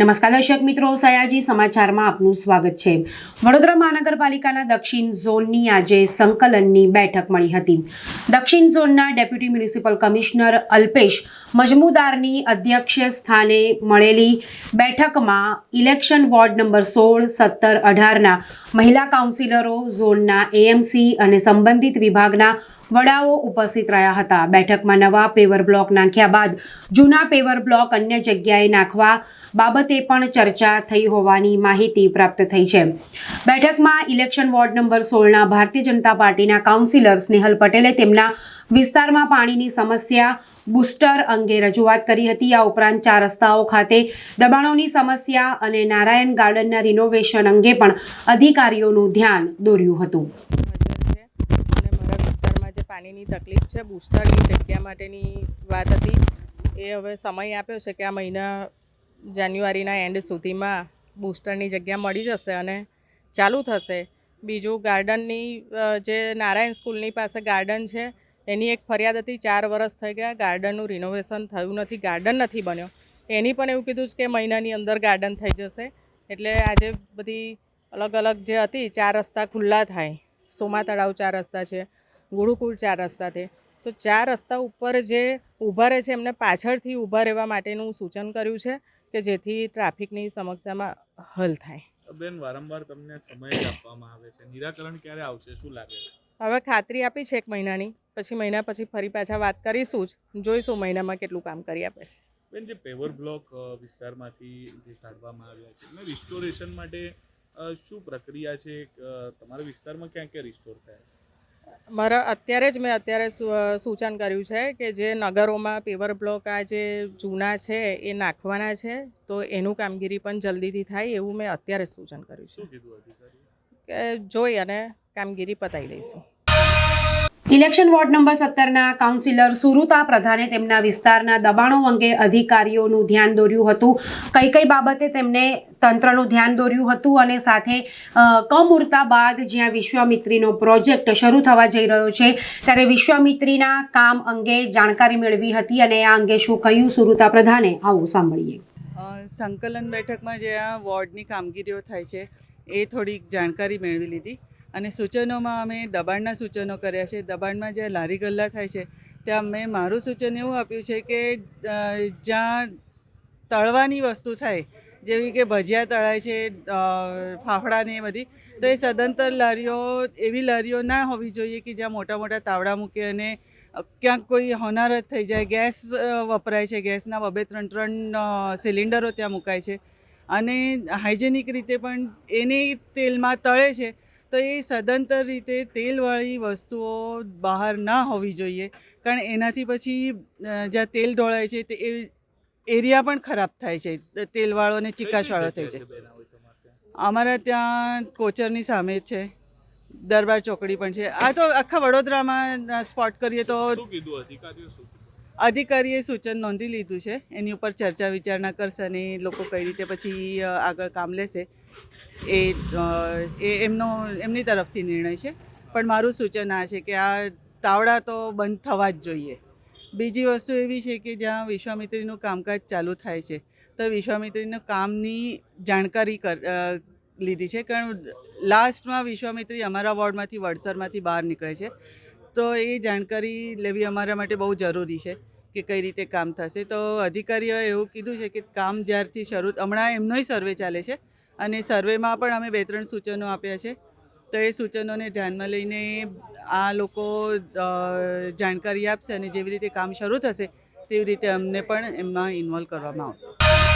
નમસ્કાર દર્શક મિત્રો, સયાજી સમાચારમાં આપનું સ્વાગત છે. વડોદરા મહાનગરપાલિકાના દક્ષિણ ઝોનની આજે સંકલનની બેઠક મળી હતી. દક્ષિણ ઝોનના ડેપ્યુટી મ્યુનિસિપલ કમિશનર અલ્પેશ મજમુદારની અધ્યક્ષ સ્થાને મળેલી બેઠકમાં ઇલેક્શન વોર્ડ નંબર સોળ, સત્તર, અઢારના મહિલા કાઉન્સિલરો, ઝોનના એએમસી અને સંબંધિત વિભાગના વડાઓ ઉપસ્થિત રહ્યા હતા. બેઠકમાં નવા પેવર બ્લોક નાખ્યા બાદ જૂના પેવર બ્લોક અન્ય જગ્યાએ નાખવા બાબતે પણ ચર્ચા થઈ હોવાની માહિતી પ્રાપ્ત થઈ છે. બેઠકમાં election ward number સોળના Bharatiya Janata પાર્ટીના કાઉન્સિલર સ્નેહલ પટેલે તેમના વિસ્તારમાં પાણીની સમસ્યા બુસ્ટર અંગે રજૂઆત કરી હતી. આ ઉપરાંત ચાર રસ્તાઓ ખાતે દબાણોની સમસ્યા અને નારાયણ ગાર્ડનના રિનોવેશન અંગે પણ અધિકારીઓનું ધ્યાન દોર્યું હતું હાજર છે અને મારા વિસ્તારમાં જે પાણીની તકલીફ છે, બુસ્ટરની જગ્યા માટેની વાત હતી. એ હવે સમય આપ્યો છે કે આ મહિના જાન્યુઆરીના એન્ડ સુધીમાં બુસ્ટરની જગ્યા મળી જશે અને ચાલુ થશે. બીજું ગાર્ડનની જે નારાયણ સ્કૂલની પાસે ગાર્ડન છે, એની એક ફરિયાદ હતી, ચાર વર્ષ થઈ ગયા ગાર્ડનનું રિનોવેશન થયું નથી, ગાર્ડન નથી બન્યો. એની પણ એવું કીધું છે કે મહિનાની અંદર ગાર્ડન થઈ જશે. એટલે આજે બધી અલગ અલગ જે હતી, ચાર રસ્તા ખુલ્લા થાય. સોમા તળાવ ચાર રસ્તા છે. ગુરુકુળ ચાર રસ્તા છે તો ચાર રસ્તા ઉપર જે ઊભા રહે છે એમને પાછળથી ઊભા રહેવા માટેનું સૂચન કર્યું છે કે જેથી ટ્રાફિકની સમસ્યામાં હલ થાય. બેન વારંવાર તમને સમય આપવામાં આવે છે. નિરાકરણ ક્યારે આવશે? શું લાગે છે? હવે ખાતરી આપી છે એક મહિનાની. પછી મહિના પછી ફરી પાછા વાત કરીશું જ. જોઈશું મહિનામાં કેટલું કામ કરી આપે છે. બેન જે પેવર બ્લોક વિસ્તારમાંથી જે કાઢવામાં આવ્યા છે એમને રિસ્ટોરેશન માટે શું પ્રક્રિયા છે? તમારા વિસ્તારમાં ક્યાં ક્યાં રિસ્ટોર થયા? મારા અત્યારે જ મેં અત્યારે સૂચન કર્યું છે કે જે નગરોમાં પેવર બ્લોક આ જે જૂના છે એ નાખવાના છે તો એનું કામગીરી પણ જલ્દીથી થાય એવું મેં અત્યારે સૂચન કર્યું છે. કે જોઈ અને કામગીરી પતાવી દઈશું. ઇલેક્શન વોર્ડ નંબર સત્તરના કાઉન્સિલર સુરુતા પ્રધાને તેમના વિસ્તારના દબાણો અંગે અધિકારીઓનું ધ્યાન દોર્યું હતું. કઈ કઈ બાબતે તેમને તંત્રનું ધ્યાન દોર્યું હતું અને સાથે કમૂર્તા બાદ જ્યાં વિશ્વામિત્રીનો પ્રોજેક્ટ શરૂ થવા જઈ રહ્યો છે, ત્યારે વિશ્વામિત્રીના કામ અંગે જાણકારી મેળવી હતી અને આ અંગે શું કહ્યું સુરુતા પ્રધાને, આવું સાંભળીએ. સંકલન બેઠકમાં જે આ વોર્ડની કામગીરીઓ થાય છે, એ થોડીક જાણકારી મેળવી લીધી. અને સૂચનોમાં અમે દબાણના સૂચનો કર્યા છે. દબાણમાં જ્યાં લારી ગલ્લા થાય છે, ત્યાં મેં મારું સૂચન એવું આપ્યું છે કે જ્યાં તળવાની વસ્તુ થાય, જેવી કે ભજીયા તળાય છે ફાફડા ને એ બધી, તો એ સદંતર લારીઓ, એવી લારીઓ ના હોવી જોઈએ કે જ્યાં મોટા મોટા તાવડા મૂકે અને ક્યાંક કોઈ હોનારત થઈ જાય. ગેસ વપરાય છે. ગેસના બબે ત્રણ ત્રણ સિલિન્ડરો ત્યાં મુકાય છે. અને હાઇજેનિક રીતે પણ એને તેલમાં તળે છે તો એ સદંતર રીતે તેલવાળી વસ્તુઓ બહાર ના હોવી જોઈએ. કારણ એનાથી પછી જ્યાં તેલ ઢોળાય છે તે એરિયા પણ ખરાબ થાય છે. તેલવાળો અને ચિકાશવાળો થાય છે. અમારા ત્યાં કોચરની સામે છે. દરબાર ચોકડી પણ છે. આ તો આખા વડોદરામાં સ્પોટ કરીએ તો અધિકારીએ સૂચન નોંધી લીધું છે. એની ઉપર ચર્ચા વિચારણા કરશે અને લોકો કઈ રીતે પછી આગળ કામ લેશે. એ એમનો, એમની તરફથી નિર્ણય છે. પણ મારું સૂચન આ છે કે આ તાવડા તો બંધ થવા જ જોઈએ. બીજી વસ્તુ એવી છે કે જ્યાં વિશ્વામિત્રીનું કામકાજ ચાલુ થાય છે, તો વિશ્વામિત્રીનું કામની જાણકારી કર લીધી છે. કારણ લાસ્ટમાં વિશ્વામિત્રી અમારા વોર્ડમાંથી, વડસરમાંથી બહાર નીકળે છે. તો એ જાણકારી લેવી અમારા માટે બહુ જરૂરી છે કે કઈ રીતે કામ થશે. તો અધિકારીઓએ એવું કીધું છે કે કામ જ્યારથી શરૂ, હમણાં એમનોય સર્વે ચાલે છે. અને સર્વેમાં પણ અમે બે ત્રણ સૂચનો આપ્યા છે. તો એ સૂચનોને ધ્યાનમાં લઈને આ લોકો જાણકારી આપશે અને જેવી રીતે કામ શરૂ થશે, તેવી રીતે અમને પણ એમાં ઇન્વોલ્વ કરવામાં આવશે.